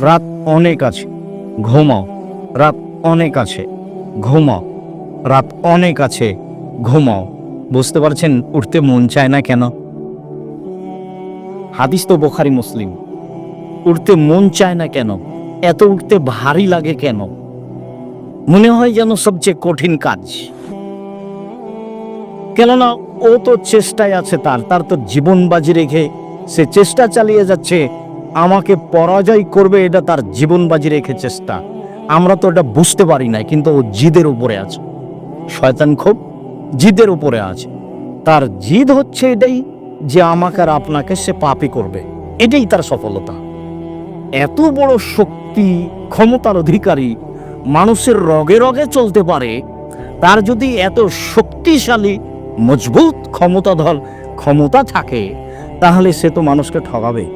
রাত অনেক আছে। ঘুমাও। রাত অনেক আছে। ঘুমাও। রাত অনেক আছে। ঘুমাও। বুঝতে পারছেন উঠতে মন চায় না কেন? হাদিস তো বোখারি মুসলিম। উঠতে মন চায় না কেন? এত উঠতে ভারী লাগে কেন? মনে হয় যেন সবচেয়ে কঠিন কাজ। কেননা ও তো চেষ্টায় আছে তার তার তো জীবন বাজি রেখে সে চেষ্টা চালিয়ে যাচ্ছে। আমাকে পরাজয় করবে, এটা তার জীবন বাজি রেখে চেষ্টা। আমরা তো এটা বুঝতে পারি না কিন্তু ও জিদের উপরে আছে। শয়তান খুব জিদের উপরে আছে। তার জিদ হচ্ছে এটাই যে আমাকে আর আপনাকে সে পাপি করবে। এটাই তার সফলতা। এত বড় শক্তি, ক্ষমতার অধিকারী মানুষের রগে রগে চলতে পারে, তার যদি এত শক্তিশালী, মজবুত ক্ষমতাধর ক্ষমতা থাকে, তাহলে সে তো মানুষকে ঠকাবে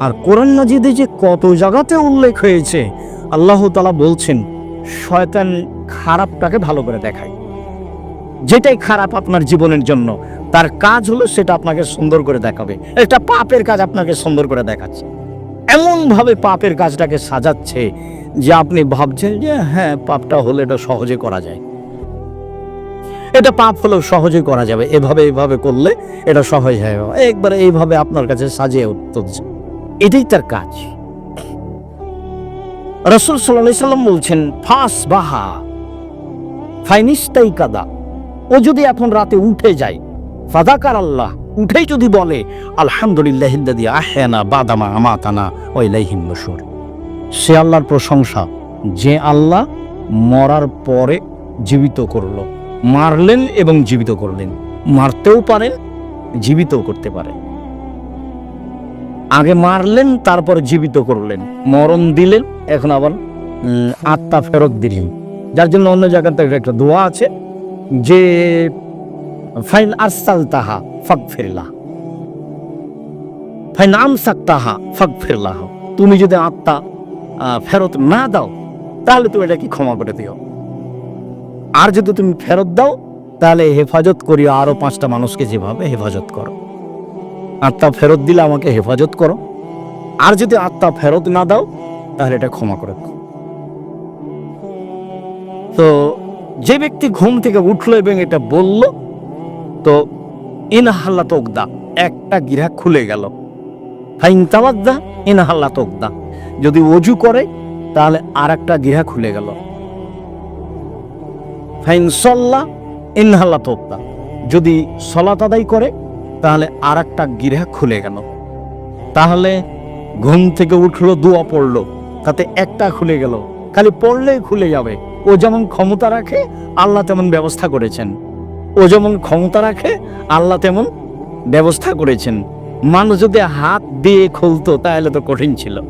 আর কোরআন মাজিদে যে কত জায়গাতে উল্লেখ হয়েছে, আল্লাহ তালা বলছেন, শয়তান খারাপটাকে ভালো করে দেখায়। যেটাই খারাপ আপনার জীবনের জন্য, তার কাজ হলো সেটা আপনাকে সুন্দর করে দেখাবে। একটা পাপের কাজ আপনাকে সুন্দর করে দেখাচ্ছে। এমন ভাবে পাপের কাজটাকে সাজাচ্ছে যে আপনি ভাবছেন যে হ্যাঁ পাপটা হলে এটা সহজে করা যায়। এটা পাপ হলেও সহজে করা যাবে। এভাবে এভাবে করলে এটা সহজ হয়ে। যাবে একবারে এইভাবে আপনার কাছে সাজিয়ে তুলছে। এটাই তার কাজ। রসুল সাল্লাম বলছেন, ফাস বাহা, ফাইনিস্তাই কাদা, ও যদি এখন রাতে উঠে যায় ফাদাকার আল্লাহ, উঠেই যদি বলে, আলহামদুলিল্লাহ আহেনা বাদামা আমাতানা ওইলাইহিম নসুর সে আল্লাহর প্রশংসা, যে আল্লাহ মরার পরে জীবিত করল, মারলেন এবং জীবিত করলেন, মারতেও পারেন, জীবিতও করতে পারেন। আগে মারলেন, তারপর জীবিত করলেন। মরণ দিলেন, এখন আবার আত্মা ফেরত দিলেন। যার জন্য অন্য জায়গাতে একটা দোয়া আছে, যে, ফাইন আরসাল তাহা ফাক ফেরলা ফাইন আমসাক তাহা ফাক ফেরলাহ তুমি যদি আত্মা ফেরত না দাও, তাহলে তুমি এটা কি ক্ষমা করে দিও। আর যদি তুমি ফেরত দাও, তাহলে হেফাজত করিও আরও পাঁচটা মানুষকে যেভাবে হেফাজত করো। আত্মা ফেরত দিলে আমাকে হেফাজত করো। আর যদি আত্মা ফেরত না দাও, তাহলে এটা ক্ষমা করে তো যে ব্যক্তি ঘুম থেকে উঠল এবং এটা বলল, তো ইনহাল্লা তোকদা একটা গিরা খুলে গেল। ফাইন তাওয়াদ্দা ইনহাল্লা তোকদা যদি অজু করে, তাহলে আর একটা গিরা খুলে গেল। ফাইন সল্লা, ইনহাল্লা তোকদা যদি সলাত আদায় করে তাহলে আর একটা গিরা খুলে গেল। তাহলে ঘুম থেকে উঠল, দোয়া পড়ল, তাতে একটা খুলে গেল। খালি পড়লেই খুলে যাবে। ও যেমন ক্ষমতা রাখে, আল্লাহ তেমন ব্যবস্থা করেছেন। ও যেমন ক্ষমতা রাখে, আল্লাহ তেমন ব্যবস্থা করেছেন। মানুষ যদি হাত দিয়ে খুলতো, তাহলে তো কঠিন ছিল।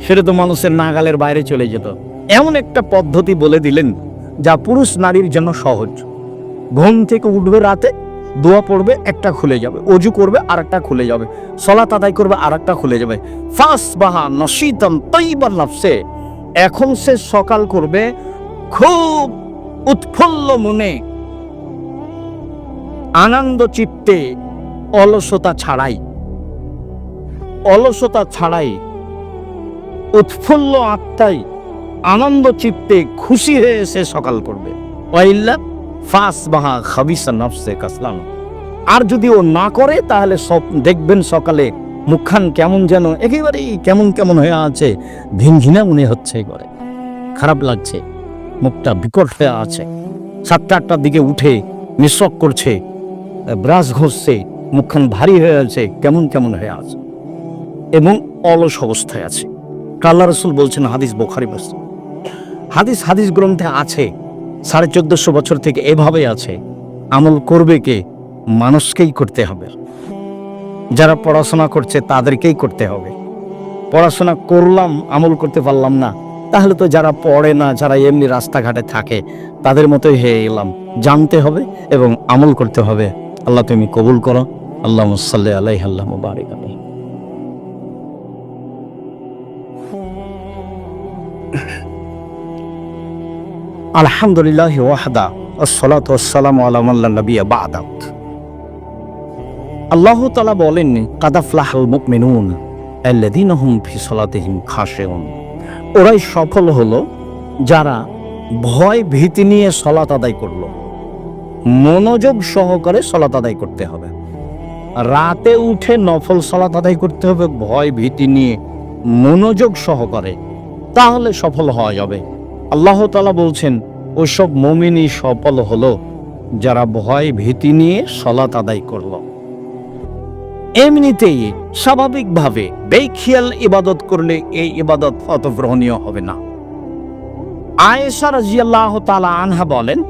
সেটা তো মানুষের নাগালের বাইরে চলে যেত। এমন একটা পদ্ধতি বলে দিলেন, যা পুরুষ নারীর জন্য সহজ। ঘুম থেকে উঠবে রাতে দোয়া পড়বে, একটা খুলে যাবে। অজু করবে আর একটা খুলে যাবে। সলাত আদায় করবে আর একটা খুলে যাবে। ফাস বাহা নশীতন তৈবার লাফসে এখন সে সকাল করবে খুব উৎফুল্ল মনে। আনন্দ চিত্তে অলসতা ছাড়াই। অলসতা ছাড়াই, উৎফুল্ল আত্মাই আনন্দ চিত্তে খুশি হয়ে সে সকাল করবে। ওয়াইল্লা ফাস বাহা খাবিসা নফসে কাসলান আর যদি ও না করে, তাহলে সব দেখবেন সকালে মুখখান কেমন যেন, একেবারেই কেমন কেমন হয়ে আছে ভিনঘিনা মনে হচ্ছে করে খারাপ লাগছে, মুখটা বিকট হয়ে আছে। সাতটা আটটার দিকে উঠে নিঃশক করছে, ব্রাশ ঘষছে, মুখখান ভারী হয়ে আছে, কেমন কেমন হয়ে আছে। এবং অলস অবস্থায় আছে। কাল্লা রসুল বলছেন হাদিস বোখারি বাস হাদিস হাদিস গ্রন্থে আছে সাড়ে চোদ্দশো বছর থেকে এভাবে আছে। আমল করবে কে? মানুষকেই করতে হবে। যারা পড়াশোনা করছে তাদেরকেই করতে হবে। পড়াশোনা করলাম, আমল করতে পারলাম না, তাহলে তো যারা পড়ে না, যারা এমনি রাস্তাঘাটে থাকে, তাদের মতোই হয়ে এলাম। জানতে হবে এবং আমল করতে হবে। আল্লাহ তুমি কবুল করো। আল্লাহ সাল্লি আলাই আল্লাহ মুবারিক আলাই আলহামদুলিল্লাহ ওয়াহদা, আসসালাতু ওয়াসসালামু আলা মান লা নাবিয়্যা বা'দাত আল্লাহ তাআলা বলেন কাদাফলাহুল মুমিনুন আল্লাযীনা হুম ফি সালাতিহিম খাশিউন। ওরাই সফল হলো, যারা ভয় ভীতি নিয়ে সলাত আদায় করল। মনোযোগ সহকারে সলাত আদায় করতে হবে। রাতে উঠে নফল সলাত আদায় করতে হবে, ভয় ভীতি নিয়ে মনোযোগ সহকারে। তাহলে সফল হওয়া যাবে। আল্লাহ তালা বলছেন, ওসব মমিনই সফল হলো, যারা ভয় ভীতি নিয়ে সলাত আদায় করল। এমনিতেই স্বাভাবিকভাবে বেখিয়াল ইবাদত করলে এই ইবাদত অত গ্রহণীয় হবে না। আয়েশা রাজিয়াল্লাহ তালা আনহা বলেন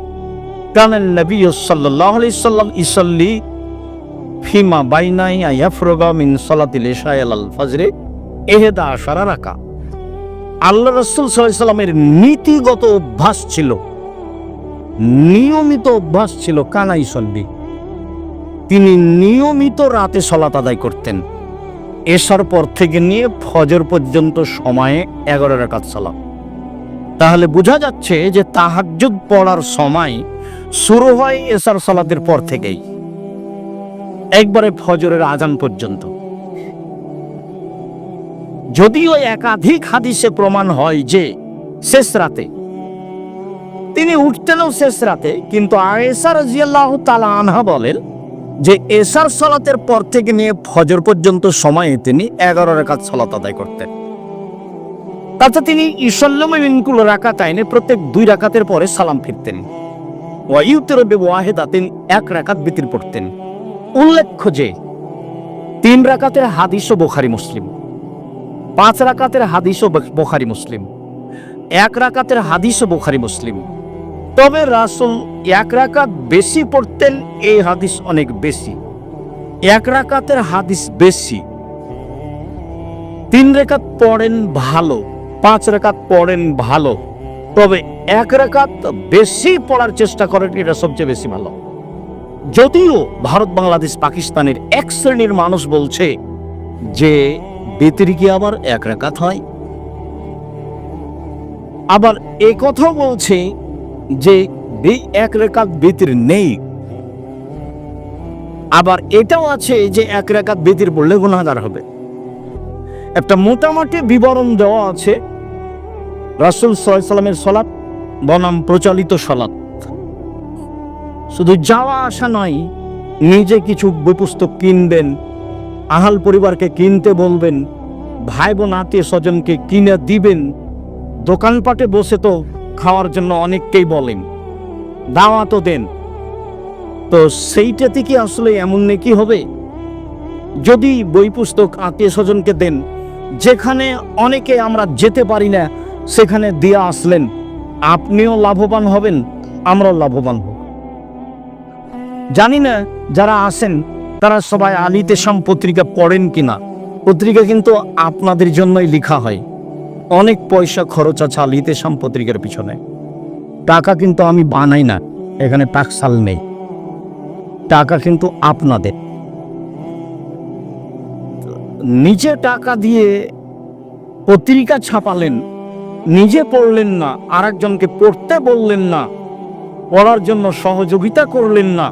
কানাল নবী আলাইহি সাল্লাম ইসাল্লি ফিমা বাইনাই আয়াফরগা মিন সালাতিল ইশা আল ফজরে এহেদা আশারা রাকা। আল্লাহ রসুল সাল্লামের নীতিগত অভ্যাস ছিল। নিয়মিত অভ্যাস ছিল কানাই সল্লি তিনি নিয়মিত রাতে সলাত আদায় করতেন। এসার পর থেকে নিয়ে ফজর পর্যন্ত সময়ে এগারো রাকাত সালাত। তাহলে বোঝা যাচ্ছে যে তাহাজ্জুদ পড়ার সময় শুরু হয় এসার সালাতের পর থেকেই। একবারে ফজরের আজান পর্যন্ত। যদিও একাধিক হাদিসে প্রমাণ হয় যে শেষ রাতে, তিনি উঠতেনও শেষ রাতে, কিন্তু আয়েসার জিয়াল্লাহ তালা আনহা বলেন যে এসার সলাতের পর থেকে নিয়ে ফজর পর্যন্ত সময়ে তিনি এগারো রেখাত সলাত আদায় করতেন। তাতে তিনি ইসল্লামিনকুল রাকাত আইনে প্রত্যেক দুই রাকাতের পরে সালাম ফিরতেন। ওয়াইউতের ওয়াহেদা তিনি এক রাকাত বিতির পড়তেন। উল্লেখ্য যে তিন রাকাতের হাদিস ও বোখারি মুসলিম। পাঁচ রাকাতের হাদিস ও বোখারি, মুসলিম। এক রাকাতের হাদিস ও বোখারি, মুসলিম। তবে রাসুল এক রাকাত বেশি পড়তেন, এই হাদিস অনেক বেশি। এক রাকাতের হাদিস বেশি। তিন রেখাত পড়েন ভালো, পাঁচ রেখাত পড়েন ভালো। তবে এক রেখাত বেশি পড়ার চেষ্টা করেন, এটা সবচেয়ে বেশি ভালো। যদিও ভারত, বাংলাদেশ, পাকিস্তানের এক শ্রেণির মানুষ বলছে যে বেতের কি আবার এক রেখাত হয়। আবার এ কথাও বলছে যে এক রেখাত বেতির নেই। আবার এটাও আছে যে, এক রেখাত বেতির পড়লে গুণাগার হবে। একটা মোটামুটি বিবরণ দেওয়া আছে, রাসুল সাল্লামের সলাপ বনাম প্রচলিত সলাপ শুধু যাওয়া আসা নয়, নিজে কিছু বই পুস্তক কিনবেন আহাল পরিবারকে কিনতে বলবেন ভাই বোন আত্মীয় স্বজনকে কিনে দিবেন দোকানপাটে বসে তো খাওয়ার জন্য অনেককেই বলেন দাওয়া তো দেন। তো সেইটাতে কি আসলে এমন নাকি হবে? যদি বই পুস্তক আত্মীয় স্বজনকে দেন, যেখানে অনেকে আমরা যেতে পারি না, সেখানে দিয়ে আসলেন, আপনিও লাভবান হবেন, আমরাও লাভবান হব। জানি না যারা আসেন তারা সবাই আলিতে সাম পত্রিকা পড়েন কিনা? পত্রিকা কিন্তু আপনাদের জন্যই লেখা হয়। অনেক পয়সা খরচ আছে আলিতে সাম পত্রিকার পিছনে। টাকা কিন্তু আমি বানাই না, এখানে টাকসাল নেই। টাকা কিন্তু আপনাদের। নিজে টাকা দিয়ে পত্রিকা ছাপালেন, নিজে পড়লেন না, আরেকজনকে পড়তে বললেন না, পড়ার জন্য সহযোগিতা করলেন না।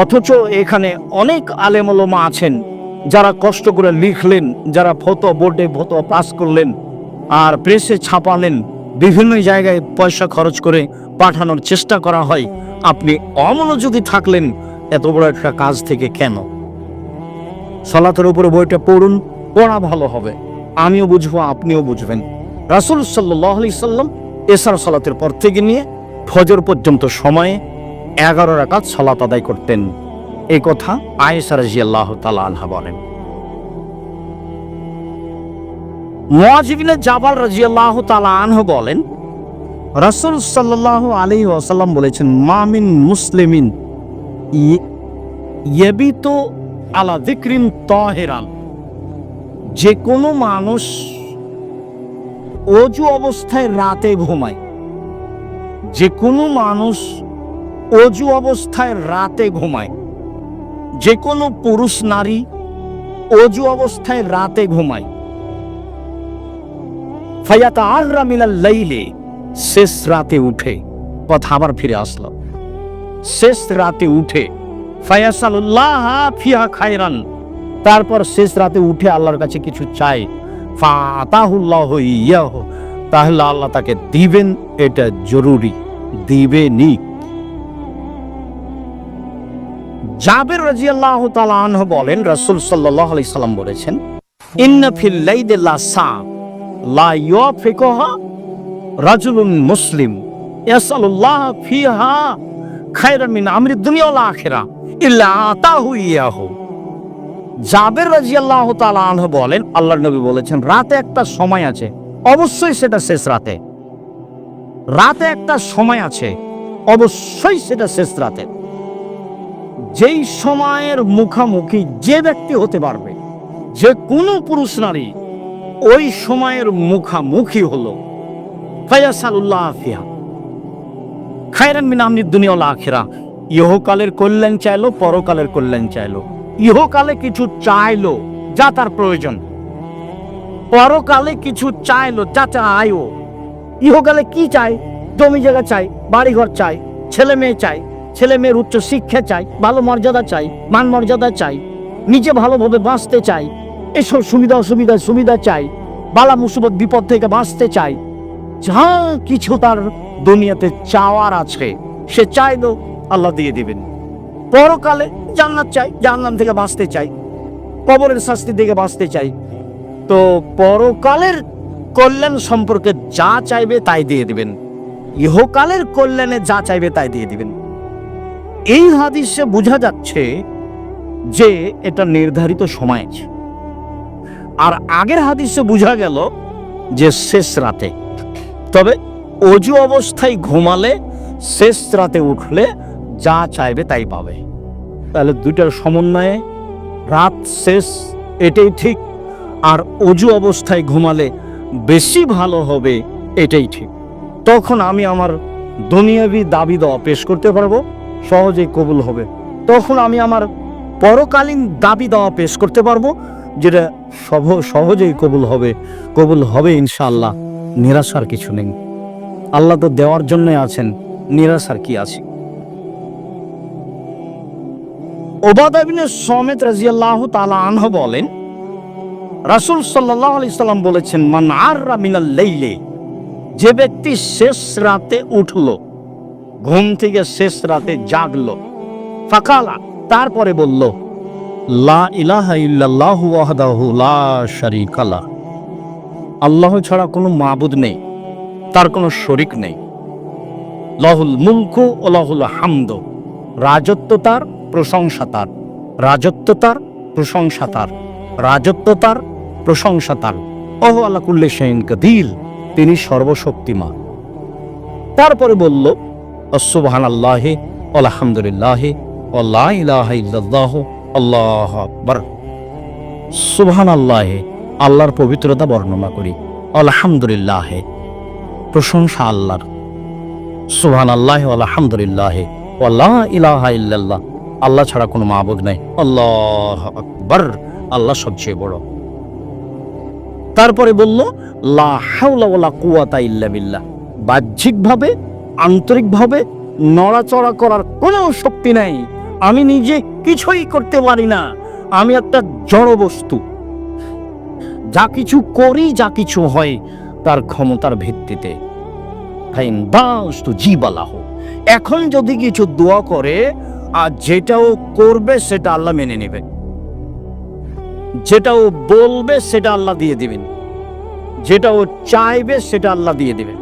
অথচ এখানে অনেক আলেমলমা আছেন যারা কষ্ট করে লিখলেন, যারা ফটো বোর্ডে ফটো পাস করলেন আর প্রেসে ছাপালেন, বিভিন্ন জায়গায় পয়সা খরচ করে পাঠানোর চেষ্টা করা হয়। আপনি অমনোযোগী থাকলেন, এত বড় একটা কাজ থেকে কেন? সলাতের উপরে বইটা পড়ুন, পড়া ভালো হবে। আমিও বুঝব, আপনিও বুঝবেন। রাসুল সাল্লাহ আলি সাল্লাম এসার সালাতের পর থেকে নিয়ে ফজর পর্যন্ত সময়ে এগারো রাকাত সালাত আদায় করতেন। এই কথা আয়েসা রাজি আল্লাহ আনহা বলেন। মুয়াজিবিনে জাবাল রাজি আল্লাহ তালা আনহ বলেন, রাসুল সাল্লাহ আলী ওয়াসাল্লাম বলেছেন মামিন মুসলিমিন ইয়েবিত আলা দিক্রিন তহেরান। যে কোনো মানুষ অজু অবস্থায় রাতে ঘুমায়। যে কোনো মানুষ অজু অবস্থায় রাতে ঘুমায়। যে কোনো পুরুষ, নারী অজু অবস্থায় রাতে ঘুমায়। ফায়াতা আহরা মিনাল লাইলে, শেষ রাতে উঠে। কথা আবার ফিরে আসলো। শেষ রাতে উঠে ফায়াসাল্লাহ ফিহা খায়রান। তারপর শেষ রাতে উঠে আল্লাহর কাছে কিছু চাই ফাতাহুল্লাহ ইয়াহ। তাহলে আল্লাহ তাকে দিবেন, এটা জরুরি। দিবেনি জাবের রাজিয়াল্লাহ তাআলা আনহু বলেন, রাসূল সাল্লাল্লাহু আলাইহি সাল্লাম বলেছেন, ইন্না ফিল লাইলি লা সা লা ইউফিকুহা রাজুলুন মুসলিম ইয়াসালুল্লাহ ফিহা খায়রান মিন আমরি দুনিয়া ওয়াল আখিরা, ইল্লা আতাহু ইয়াহু। জাবের রাজিয়াল্লাহ তাআলা আনহু বলেন, আল্লাহর নবী বলেছেন, রাতে একটা সময় আছে, অবশ্যই সেটা শেষ রাতে। রাতে একটা সময় আছে, অবশ্যই সেটা শেষ রাতে। যেই সময়ের মুখামুখি যে ব্যক্তি হতে পারবে, যে কোনো পুরুষ নারী, ওই সময়ের মুখামুখি হলো ফায়াসালুল্লাহ আফিয়া খায়রান মিন দুনিয়া আখিরা। ইহকালের কল্যাণ চাইলো, পরকালের কল্যাণ চাইলো। ইহকালে কিছু চাইলো, যা তার প্রয়োজন। পরকালে কিছু চাইলো, যা চাইও ইহকালে কি চাই জমি জায়গা চাই বাড়িঘর চাই ছেলে মেয়ে চাই ছেলে মেয়ের উচ্চ শিক্ষা চাই, ভালো মর্যাদা চাই, মান মর্যাদা চাই, নিজে ভালোভাবে বাঁচতে চাই, এসব সুবিধা অসুবিধা সুবিধা চাই, বালা মুসিবত বিপদ থেকে বাঁচতে চাই। যা কিছু তার দুনিয়াতে চাওয়ার আছে, সে চাইলো আল্লাহ দিয়ে দিবেন। পরকালে জান্নাত চাই জান্নাত থেকে বাঁচতে চাই, কবরের শাস্তি থেকে বাঁচতে চাই। তো পরকালের কল্যাণ সম্পর্কে যা চাইবে তাই দিয়ে দিবেন। ইহকালের কল্যাণে যা চাইবে তাই দিয়ে দিবেন। এই হাদিসে বোঝা যাচ্ছে যে এটা নির্ধারিত সময় আর আগের হাদিসে বোঝা গেল যে শেষ রাতে। তবে অজু অবস্থায় ঘুমালে শেষ রাতে উঠলে যা চাইবে তাই পাবে। তাহলে দুইটার সমন্বয়ে রাত শেষ, এটাই ঠিক। আর অজু অবস্থায় ঘুমালে বেশি ভালো হবে, এটাই ঠিক। তখন আমি আমার দুনিয়াবি দাবি দেওয়া পেশ করতে পারব। সহজেই কবুল হবে। তখন আমি আমার পরকালীন দাবি দেওয়া পেশ করতে পারব, যেটা সহ, সহজেই কবুল হবে। কবুল হবে ইনশাআল্লাহ। নিরাশার কিছু নেই। আল্লাহ তো দেওয়ার জন্যই আছেন নিরাশার কি আছে? ওবাদাবিনের সমেত রাজিয়াল্লাহ তালা আনহ বলেন, রাসূল সাল্লাল্লাহু আলাইহি সাল্লাম বলেছেন, মান আররা মিনাল লাইলে যে ব্যক্তি শেষ রাতে উঠল ঘুম থেকে শেষ রাতে জাগলো। ফাকালা, তারপরে বলল, লা ইলাহা ইল্লাল্লাহু ওয়াহদাহু লা শারীকা লা আল্লাহ ছাড়া কোনো মাবুদ নেই, তার কোনো শরিক নেই। লহুল মুলকু ও লহুল হামদ, রাজত্ব তার, প্রশংসা তার। রাজত্ব তার, প্রশংসা তার। রাজত্ব তার, প্রশংসা তার। ওহ আল্লাহ কুল্লে শাইন কাদিল তিনি সর্বশক্তিমান। তারপরে বলল সুবহান আল্লাহে আল্লাহ ইলাহা আল্লাহ আকবার। সুবহান আল্লাহে আল্লাহর পবিত্রতা বর্ণনা করি। আলহামদুলিল্লাহে, প্রশংসা আল্লাহর। সুবহান আল্লাহ আলহামদুলিল্লাহ আল্লাহ ইলাহা ইল্লাল্লাহ, আল্লাহ ছাড়া কোনো মাবুদ নাই। আল্লাহ আকবার, আল্লাহ সবচেয়ে বড়। তারপরে বলল, লা হাওলা ইল্লা বিল্লাহ। বাহ্যিকভাবে আন্তরিকভাবে নড়াচড়া করার কোনো শক্তি নাই। আমি নিজে কিছুই করতে পারি না। আমি একটা জড় বস্তু যা কিছু করি, যা কিছু হয়, তার ক্ষমতার ভিত্তিতে। এখন যদি কিছু দোয়া করে, আর যেটাও করবে, সেটা আল্লাহ মেনে নেবে। যেটাও বলবে, সেটা আল্লাহ দিয়ে দিবেন। যেটাও চাইবে, সেটা আল্লাহ দিয়ে দিবেন।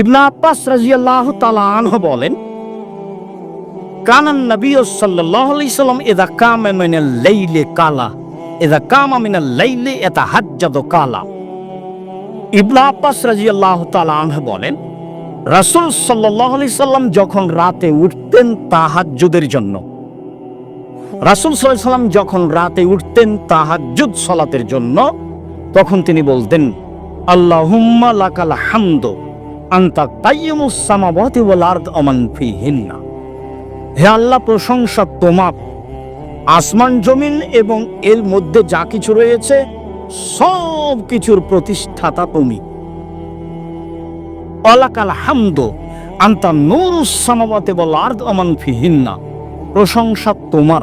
ইবনে আব্বাস রাদিয়াল্লাহু তাআলা আনহু বলেন, কানান নবী সাল্লাল্লাহু আলাইহি সাল্লাম ইযা কামা লাইলি কালা, ইযা কামা মিনাল লাইলি ইয়াতাহাজ্জাদু কালা। ইবনে আব্বাস রাদিয়াল্লাহু তাআলা আনহু বলেন, রাসুল সাল্লাহ আলি সাল্লাম যখন রাতে উঠতেন তাহাজ্জুদের জন্য, রাসুল সাল্লাহ সাল্লাম যখন রাতে উঠতেন তাহাজ্জুদ সলাতের জন্য, তখন তিনি বলতেন, আল্লাহুম্মা লাকাল হামদ। আন্তা ফিহিন্না। হে আল্লাহ, প্রশংসা তোমার আসমান, জমিন এবং এর মধ্যে যা কিছু রয়েছে, সব কিছুর প্রতিষ্ঠাতা তুমি। অলাকাল হামদ আন্তা নূরুস সামাওয়াতি ওয়াল আরদ আমান ফিহিন্না। প্রশংসা তোমার।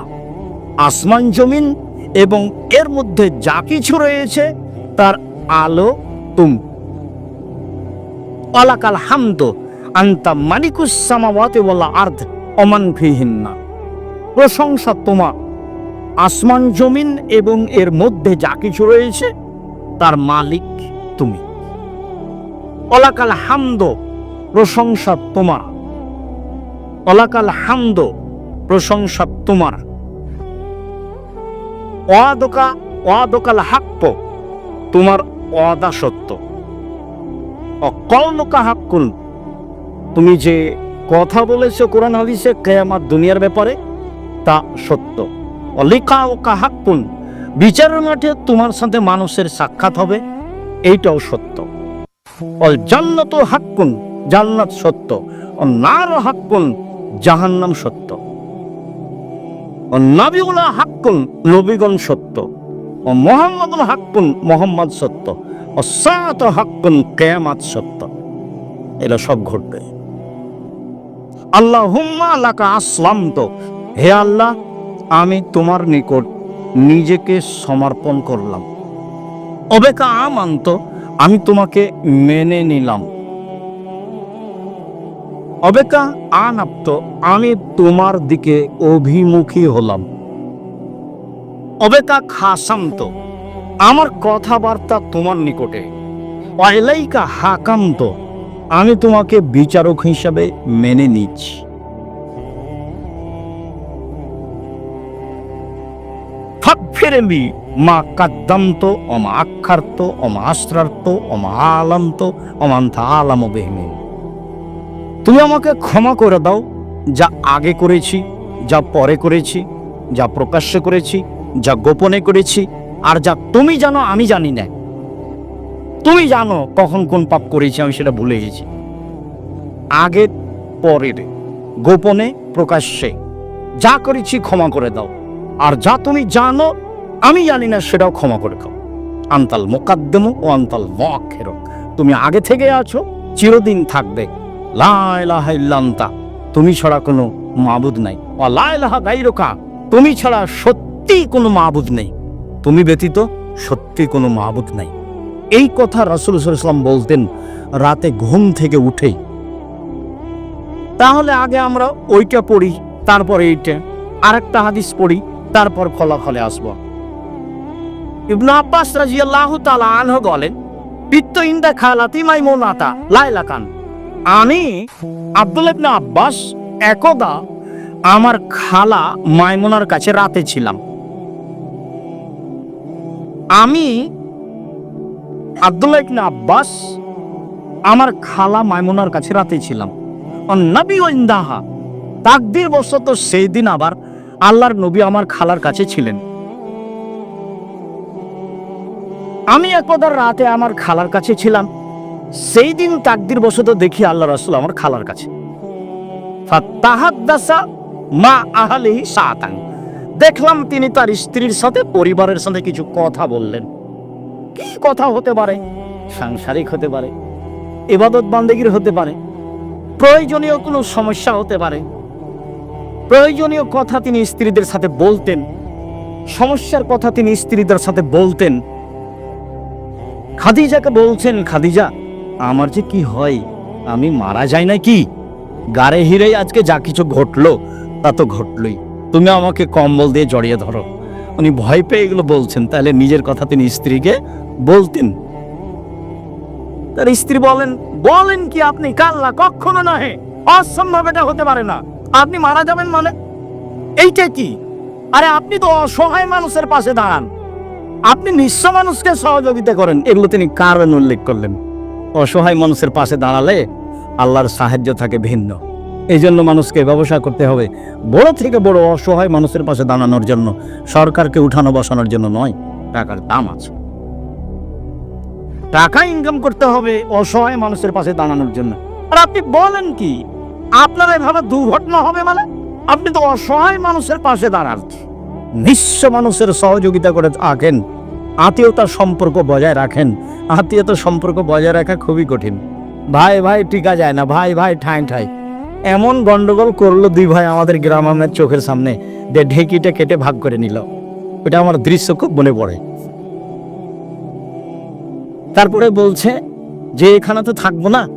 আসমান, জমিন এবং এর মধ্যে যা কিছু রয়েছে, তার আলো তুমি। অলাকাল হামদ আন্তা মালিকুস সামাওয়াতি ওয়াল আরদ অমান ফিহিন্না। প্রশংসা তোমার। আসমান জমিন এবং এর মধ্যে যা কিছু রয়েছে, তার মালিক তুমি। অলাকাল হামদ প্রশংসা তোমার। অলাকাল হামদ প্রশংসা তোমার। অদোকা অদোকাল হাক্ক তোমার অদা সত্য। অকলকা হাক্কুল তুমি যে কথা বলেছ কোরআন হাদিসে কেয়ামাত দুনিয়ার ব্যাপারে, তা সত্য। অলিকা ওকা হাক্কুন, বিচারের মাঠে তোমার সাথে মানুষের সাক্ষাৎ হবে, এইটাও সত্য। অল জান্নাত হাক্কুন, জান্নাত সত্য। ও নার হাক্কুন, জাহান্নাম সত্য। ও নবিগুলা হাক্কুন, নবীগণ সত্য। ও মোহাম্মদুল হাক্কুন, মোহাম্মদ সত্য। ও সাত হাক্কুন কেয়ামাত সত্য। এরা সব ঘটবে। আল্লাহ আল্লাহকে আসলাম তো হে আল্লাহ, আমি তোমার নিকট নিজেকে সমর্পণ করলাম। অবেকা আমান্ত, আমি তোমাকে মেনে নিলাম। অবেকা আনাপ্ত, আমি তোমার দিকে অভিমুখী হলাম। অবেকা খাসান্ত আমার কথাবার্তা তোমার নিকটে। অয়লাইকা হাকান্ত আমি তোমাকে বিচারক হিসাবে মেনে নিচ্ছি। ফেরেমি মা কাদ্দান্ত অমা আক্ষার্ত অমা আশ্রার্ত, অমা আলান্ত অমান্থা আলাম বেহমিন। তুমি আমাকে ক্ষমা করে দাও, যা আগে করেছি, যা পরে করেছি, যা প্রকাশ্যে করেছি, যা গোপনে করেছি আর যা তুমি জানো, আমি জানি না। তুমি জানো কখন কোন পাপ করেছি, আমি সেটা ভুলে গেছি। আগে পরের, গোপনে, প্রকাশ্যে, যা করেছি ক্ষমা করে দাও। আর যা তুমি জানো, আমি জানি না, সেটাও ক্ষমা করে দাও। আন্তাল মোকাদ্দম ও আন্তাল মক্ষের তুমি আগে থেকে আছো, চিরদিন থাকবে। লাইলাহাইল্লান্তা তুমি ছাড়া কোনো মাবুদ নাই। ও লাইলাহা গাইরোকা তুমি ছাড়া সত্যি কোনো মাবুদ নেই। তুমি ব্যতীত সত্যি কোনো মাবুদ নাই। এই কথা রাসুল ইসলাম বলতেন রাতে ঘুম থেকে উঠেই। তাহলে আগে আমরা ওইটা পড়ি, তারপর এইটা, আরেকটা হাদিস পড়ি, তারপর ফলাফলে আসব। ইবনু আব্বাস রাজিয়াল্লাহু তাআলা আনহু বলেন, পিত্ত ইন্দা খালাতি মাইমুনাতা লাইলা কান আমি আব্দুল ইবনে আব্বাস একদা আমার খালা মাইমুনার কাছে রাতে ছিলাম। আমি আব্দুল্লাহ ইবনে আব্বাস আমার খালা মাইমুনার কাছে রাতে ছিলাম। নবী তাকদির বশত সেই দিন আবার আল্লাহর নবী আমার খালার কাছে ছিলেন। আমি একদা রাতে আমার খালার কাছে ছিলাম। সেই দিন তাকদির বশত দেখি আল্লাহ রাসূল আমার খালার কাছে। ফাত্তাহাদ্দাসা মা আহলিহি সাতান দেখলাম তিনি তার স্ত্রীর সাথে পরিবারের সাথে কিছু কথা বললেন। কি কথা হতে পারে? সাংসারিক হতে পারে, ইবাদত বান্দেগীর হতে পারে, প্রয়োজনীয় কোনো সমস্যা হতে পারে। প্রয়োজনীয় কথা তিনি স্ত্রীদের সাথে বলতেন, সমস্যার কথা তিনি স্ত্রীদের সাথে বলতেন। খাদিজাকে বলছেন, খাদিজা, আমার যে কি হয়, আমি মারা যাই না কি গাড়ে হিরেই আজকে যা কিছু ঘটলো, তা তো ঘটলই। তুমি আমাকে কম্বল দিয়ে জড়িয়ে ধরো। উনি ভয় পেয়ে এগুলো বলছেন। তাহলে নিজের কথা তিনি স্ত্রীকে বলতেন। তার স্ত্রী বলেন বলেন কি আপনি, কাল্লা কখনো নহে অসম্ভব এটা হতে পারে না। আপনি মারা যাবেন মানে? এইটা কি? আরে আপনি তো অসহায় মানুষের পাশে দাঁড়ান। আপনি নিঃস্ব মানুষকে সহযোগিতা করেন। এগুলো তিনি কারণ উল্লেখ করলেন। অসহায় মানুষের পাশে দাঁড়ালে আল্লাহর সাহায্য থাকে ভিন্ন। এই জন্য মানুষকে ব্যবসা করতে হবে। বড় থেকে বড় অসহায় মানুষের পাশে দাঁড়ানোর জন্য, সরকারকে উঠানো বসানোর জন্য নয়, টাকার দাম আছে। টাকা ইনকাম করতে হবে অসহায় মানুষের পাশে দাঁড়ানোর জন্য। আর আপনি বলেন কি, আপনার এভাবে দুর্ঘটনা হবে মানে? আপনি তো অসহায় মানুষের পাশে দাঁড়ান। নিঃস্ব মানুষের সহযোগিতা করে আঁকেন আত্মীয়তার সম্পর্ক বজায় রাখেন। আত্মীয়তার সম্পর্ক বজায় রাখা খুবই কঠিন। ভাই ভাই, টিকা যায় না। ভাই ভাই, ঠাই ঠাই। এমন গন্ডগোল করল দুই ভাই আমাদের গ্রাম আমার চোখের সামনে, যে ঢেকিটা কেটে ভাগ করে নিল। ওটা আমার দৃশ্য খুব মনে পড়ে। তারপরে বলছে যে, এখানে তো থাকব না।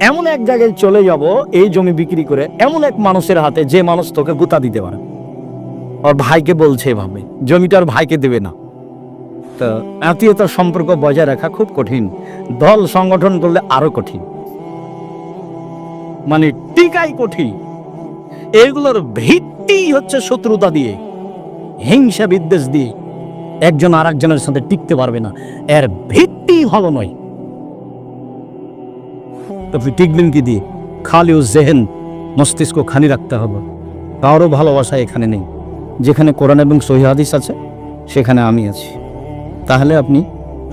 এমন এক জায়গায় চলে যাব, এই জমি বিক্রি করে এমন এক মানুষের হাতে যে মানুষ তোকে গুতা দিতে পারে। ওর ভাইকে বলছে এভাবে জমিটার ভাইকে দেবে না। তো আত্মীয়তার সম্পর্ক বজায় রাখা খুব কঠিন। দল সংগঠন করলে আরও কঠিন। মানে টিকাই কঠিন। এগুলোর ভিত্তি হচ্ছে শত্রুতা দিয়ে, হিংসা বিদ্বেষ দিয়ে। একজন আর একজনের সাথে টিকতে পারবে না, এর ভিত্তি ভালো নয়। তবে টিকবেন কি দিয়ে? খালি ও জেহেন মস্তিষ্ক খানি রাখতে হবে। কারও ভালোবাসা এখানে নেই। যেখানে কোরআন এবং সহি হাদিস আছে, সেখানে আমি আছি। তাহলে আপনি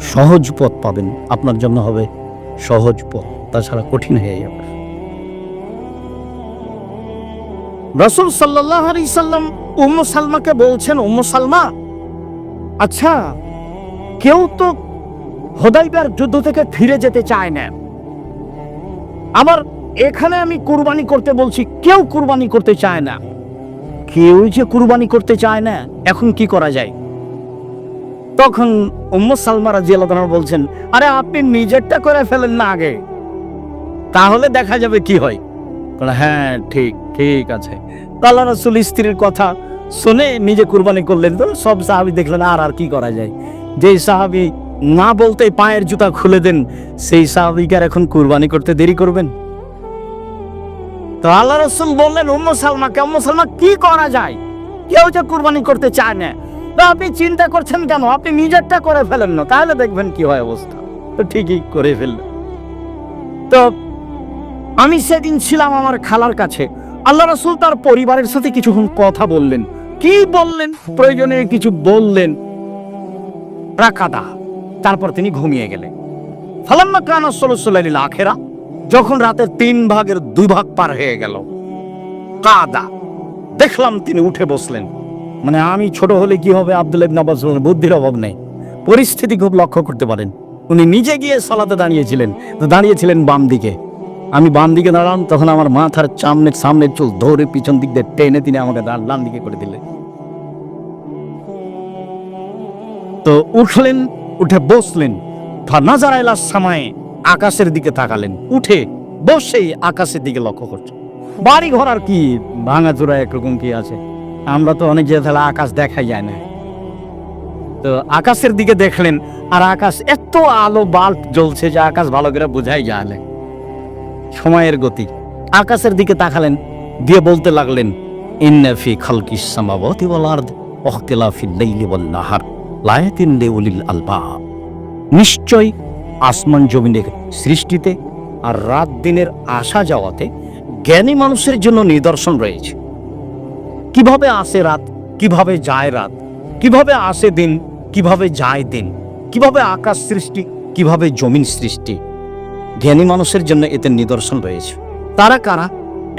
সহজ পথ পাবেন। আপনার জন্য হবে সহজ পথ। তাছাড়া কঠিন হয়ে যাবে। রসুল সাল্লাহ আলি সাল্লাম সালমাকে বলছেন, উম্মু সালমা আচ্ছা কেউ তো হোদাইবার যুদ্ধ থেকে ফিরে যেতে চায় না। আমার এখানে আমি কুরবানি করতে বলছি, কেউ কুরবানি করতে চায় না। কেউ যে কুরবানি করতে চায় না, এখন কি করা যায়? তখন উম্ম সালমা তাআলা বলছেন, আরে, আপনি নিজেরটা করে ফেলেন না আগে। তাহলে দেখা যাবে কি হয়? হ্যাঁ ঠিক। ঠিক আছে। আল্লাহ রাসূল স্ত্রীর কথা শুনে নিজে কুরবানি করলেন। তো সব সাহাবি দেখলেন, আর আর কি করা যায়? যেই সাহাবি না বলতে পায়ের জুতা খুলে দেন, সেই সাহাবিকার এখন কুরবানি করতে দেরি করবেন? তো আল্লাহ রসুল বললেন, উম্ম সালমাকে উম্ম সালমা, কি করা যায়? কেউ যে কুরবানি করতে চায় না। তো আপনি চিন্তা করছেন কেন? আপনি নিজেরটা করে ফেলেন না। তাহলে দেখবেন কি হয় অবস্থা। তো ঠিকই করে ফেললেন। তো আমি সেদিন ছিলাম আমার খালার কাছে। আল্লাহ রাসুল তার পরিবারের সাথে কিছুক্ষণ কথা বললেন। কি বললেন? প্রয়োজনে কিছু বললেন। রাখাদা তারপর তিনি ঘুমিয়ে গেলেন। ফালাম্মা কানা সলসলাইল আখেরা, যখন রাতের তিন ভাগের দুই ভাগ পার হয়ে গেল, কাদা, দেখলাম তিনি উঠে বসলেন। মানে আমি ছোট হলে কি হবে? আব্দুল আব্বাস বুদ্ধির অভাব নেই। পরিস্থিতি খুব লক্ষ্য করতে পারেন। উনি নিজে গিয়ে সালাতে দাঁড়িয়েছিলেন দাঁড়িয়েছিলেন বাম দিকে। আমি বাম দিকে দাঁড়ান তখন আমার মাথার সামনের সামনের চুল ধরে পিছন দিক দিয়ে টেনে তিনি আমাকে ডান দিকে করে দিলেন। তো উঠলেন, উঠে বসলেন। নাজারাইলা সময় আকাশের দিকে তাকালেন। উঠে বসেই আকাশের দিকে লক্ষ্য করছেন বাড়ি ঘর আর কি ভাঙাচোরা একরকম কি আছে? আমরা তো অনেক জায়গায় তাহলে আকাশ দেখাই যায় না। তো আকাশের দিকে দেখলেন, আর আকাশ এত আলো বাল্ব জ্বলছে যে আকাশ ভালো করে বোঝাই যায়। সময়ের গতি। আকাশের দিকে তাকালেন, দিয়ে বলতে লাগলেন, ইন্না ফি খালকিস সামাওয়াতি ওয়াল আরদ লাইলি নাহার, লায়াতিন লিউলিল নিশ্চয় আসমান জমিনের সৃষ্টিতে আর রাত দিনের আসা যাওয়াতে জ্ঞানী মানুষের জন্য নিদর্শন রয়েছে। কীভাবে আসে রাত, কীভাবে যায় রাত, কীভাবে আসে দিন, কীভাবে যায় দিন, কীভাবে আকাশ সৃষ্টি, কীভাবে জমিন সৃষ্টি জ্ঞানী মানুষের জন্য এতে নিদর্শন রয়েছে তারা কারা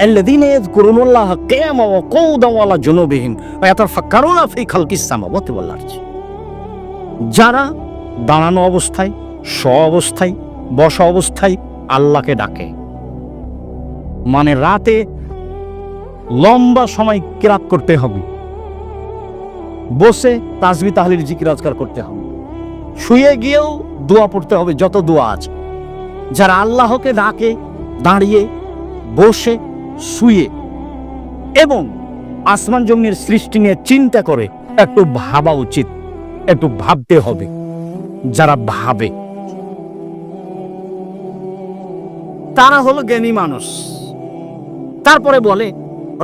الذين يذكرون الله قياما وقعودا وعلى جنوبهم ويتفكرون في خلق السماوات والارض যারা দাঁড়ানো অবস্থায় স অবস্থায় বসা অবস্থায় আল্লাহকে ডাকে মানে রাতে লম্বা সময় কিরাত করতে হবে বসে তাসবি তাহলিল জিকির আজকার করতে হবে শুয়ে গিয়েও দোয়া পড়তে হবে যত দোয়া আছে যারা আল্লাহকে ডাকে, দাঁড়িয়ে, বসে, শুয়ে এবং আসমান জমির সৃষ্টি নিয়ে চিন্তা করে, একটু ভাবা উচিত, একটু ভাবতে হবে, যারা ভাবে। তারা হলো জ্ঞানী মানুষ। তারপরে বলে,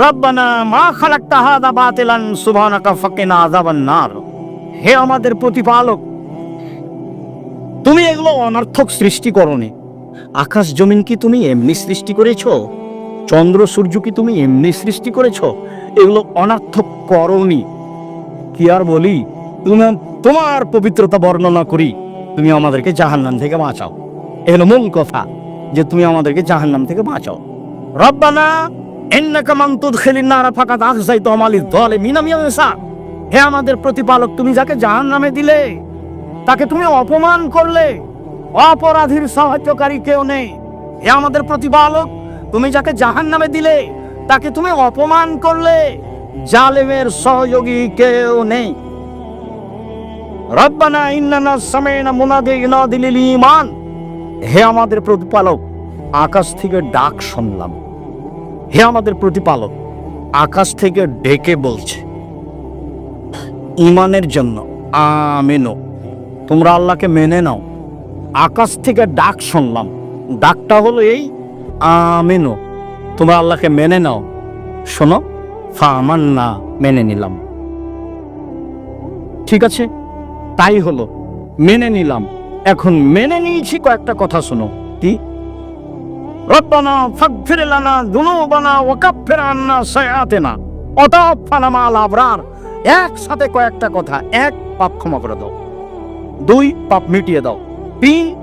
রব্বানা মা খালাক্তা হাদা বাতিলান সুবহানাকা ফাকিনা আযাবান নার। হে আমাদের প্রতিপালক, তুমি এগুলো অনর্থক সৃষ্টি করনি। আকাশ জমিন কি তুমি এমনি সৃষ্টি করেছ? চন্দ্র সূর্য কি তুমি এমনি সৃষ্টি করেছ? এগুলো অনার্থক করণী। কি আর বলি? তুমি তোমার পবিত্রতা বর্ণনা করি। তুমি আমাদেরকে জাহান্নাম থেকে বাঁচাও। এগুলো মূল কথা, যে তুমি আমাদেরকে জাহান্নাম থেকে বাঁচাও। রব্বানা আমাদের প্রতিপালক, তুমি যাকে জাহান নামে দিলে, তাকে তুমি অপমান করলে। অপরাধীর সাহায্যকারী কেউ নেই। হে আমাদের প্রতিপালক, তুমি যাকে জাহান্নামে দিলে, তাকে তুমি অপমান করলে। জালেমের সহযোগী কেউ নেই। রব্বানা ইন্নানা সামিনা মুনাদি ইনাদি লিল ঈমান। হে আমাদের প্রতিপালক, আকাশ থেকে ডাক শুনলাম। হে আমাদের প্রতিপালক, আকাশ থেকে ডেকে বলছে ইমানের জন্য, আমেনো, তোমরা আল্লাহকে মেনে নাও। আকাশ থেকে ডাক শুনলাম। ডাকটা হলো এই, আমেনো, তোমরা আল্লাহকে মেনে নাও। শোনো, ফামান্না মেনে নিলাম। ঠিক আছে, তাই হলো, মেনে নিলাম। এখন মেনে নিয়েছি কয়েকটা কথা শোনো। কি? রব্বানা ফাগফির লানা দুনুবানা ওয়া কাফফির আন্না সায়াতিনা ওয়াতাওয়াফানা মা'আল আবরার, একসাথে কয়েকটা কথা, এক পাপ ক্ষমা করে দাও। দুই পাপ মিটিয়ে দাও। তিন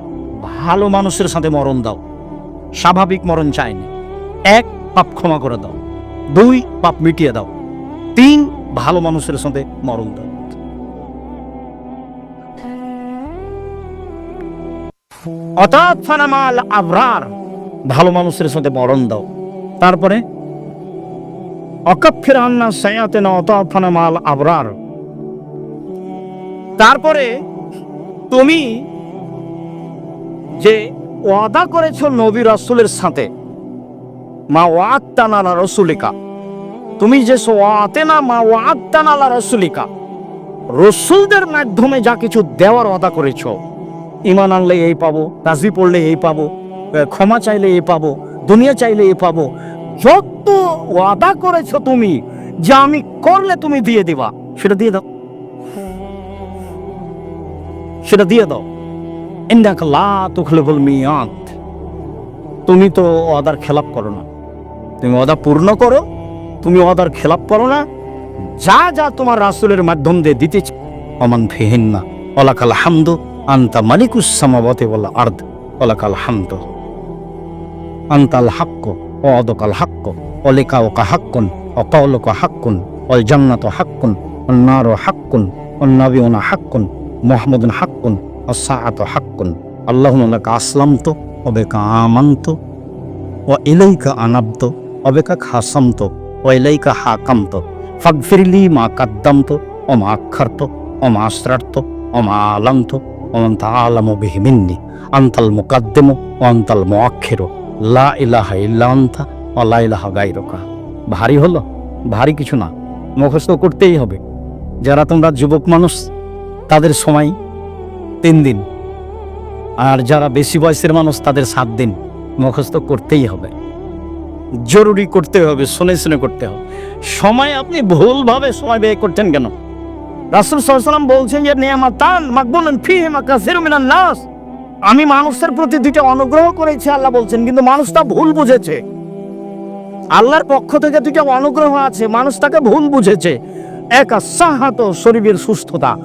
ভালো মানুষের সাথে মরণ দাও। স্বাভাবিক মরণ চাইনি। এক, পাপ ক্ষমা করে দাও। দুই, পাপ মিটিয়ে দাও। তিন, ভালো মানুষের সাথে মরণ দাও। অর্থাৎ আবরার, ভালো মানুষের সাথে মরণ দাও। তারপরে, অকাফের আন্না সায়াতে না অর্থাৎ ফানামাল আবরার। তারপরে, তুমি যে ওয়াদা করেছ নবী রাসূলের সাথে। মা ওয়াত্তানালা রসুলিকা। তুমি যে ওয়াতে না, মা ওয়াত্তানালা রসুলিকা। রসুলদের মাধ্যমে যা কিছু দেওয়ার ওয়াদা করেছ। ইমান আনলে এই পাবো, রাজি পড়লে এই পাবো ক্ষমা চাইলে এই পাবো, দুনিয়া চাইলে এই পাবো। যত ওয়াদা করেছ তুমি, যে আমি করলে তুমি দিয়ে দিবা, সেটা দিয়ে দাও। সেটা দিয়ে দাও। লা তুমি তো অদার খেলাপ করো না। তুমি ওয়াদা পূর্ণ করো, তুমি অদার খেলাপ করো না। যা যা তোমার রাসুলের মাধ্যম দিয়ে দিতে অমান ফেহিন না ওলাকাল হামদু, আন্তা মালিকুস সামাওয়াতি ওয়াল আরদ, ওলাকাল হামদু। আন্তাল হাক্ক অদকাল হাক্ক অলেকা ওকা হাক্কুন অকাউলকা হাক্কুন অল জান্নাত হাক্কুন অন্নার হাক্কুন অন্নাবিউনা হাক্কুন, মোহাম্মদুন হাক্কুন। অসাআত হাক্কুন। আল্লাহুন লাকা আসলামত অবেকা আমান্ত ও ইলাইকা আনাব্ত অবেকা খাসামত ও ইলাইকা হাকামত। ফাগফিরলি মা কাদ্দামত ও মা আক্ষার্ত ও মা আসরার্ত ও মা আলান্ত ও আন্তা আলামু বিহি মিন্নি। আন্তাল মুকাদ্দিমু ও আন্তাল মুআক্ষিরু লা ইলাহা ইল্লা আনতা ও লা ইলাহা গায়রুকা। ভারী হলো? ভারী কিছু না। মুখস্থ করতেই হবে। যারা তোমরা যুবক মানুষ, তাদের সময় তিন দিন। আর যারা বেশি বয়সের মানুষ, তাদের সাত দিন। মুখস্থ করতেই হবে। জরুরি করতে হবে, শুনে শুনে করতে হবে। সময় আপনি ভুলভাবে সময় ব্যয় করছেন কেন? রাসুল সাল্লাম বলছেন যে নিয়ামাতান মাকবুলান ফিহিমা কাসিরু মিনান নাস। আমি মানুষের প্রতি দুইটা অনুগ্রহ করেছি, আল্লাহ বলছেন, কিন্তু মানুষ তা ভুল বুঝেছে। আল্লাহর পক্ষ থেকে দুইটা অনুগ্রহ আছে, মানুষ তাকে ভুল বুঝেছে। এক সাহাত শরীরের সুস্থতা।